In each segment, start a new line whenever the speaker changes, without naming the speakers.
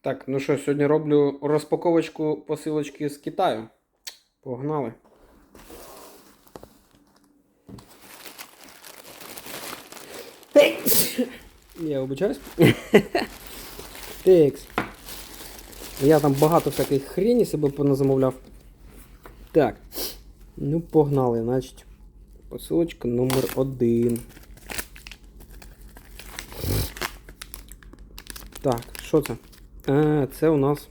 Так, ну що, сьогодні роблю розпаковочку посилочки з Китаю. Погнали. Я вибачаюсь. Текс. Я там багато всяких хрені себе поназамовляв. Так. Ну, погнали, значить. Посилочка номер один. Так, що це? Це у нас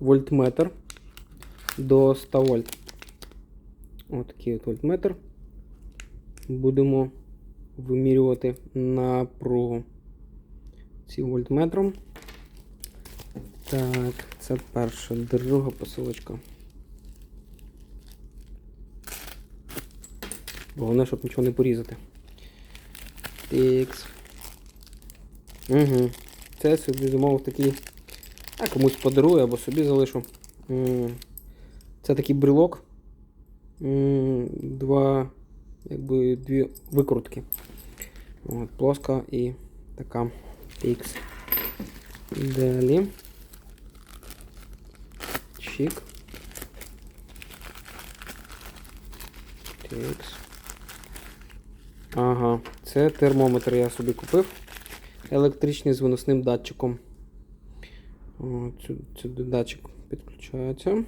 вольтметр до 100 вольт. Ось такий от вольтметр. Будемо вимірювати напругу цим вольтметром. Так, це перша, друга посилочка. Головне, щоб нічого не порізати. Тикс. Угу. Це собі замовив такий. А комусь подарую або собі залишу. Це такий брелок. Два, якби дві викрутки. От, плоска і така X. Далі. Чик. Ага, це термометр я собі купив. Електричний з виносним датчиком. От, сюди, сюди датчик підключається.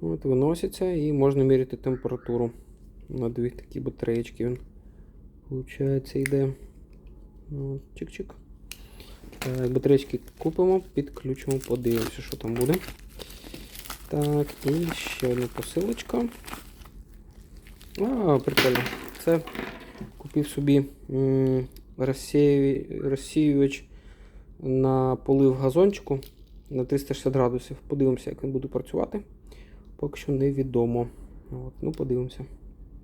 От, виноситься і можна міряти температуру. На дві такі батареєчки він. Получається, йде. Чик-чик. Батареєчки купимо, підключимо, подивимося, що там буде. Так, і ще одна посилочка. А, прикольно. Це купив собі розсіювач на полив газончику на 360 градусів. Подивимося, як він буде працювати. Поки що невідомо. От, ну, подивимося.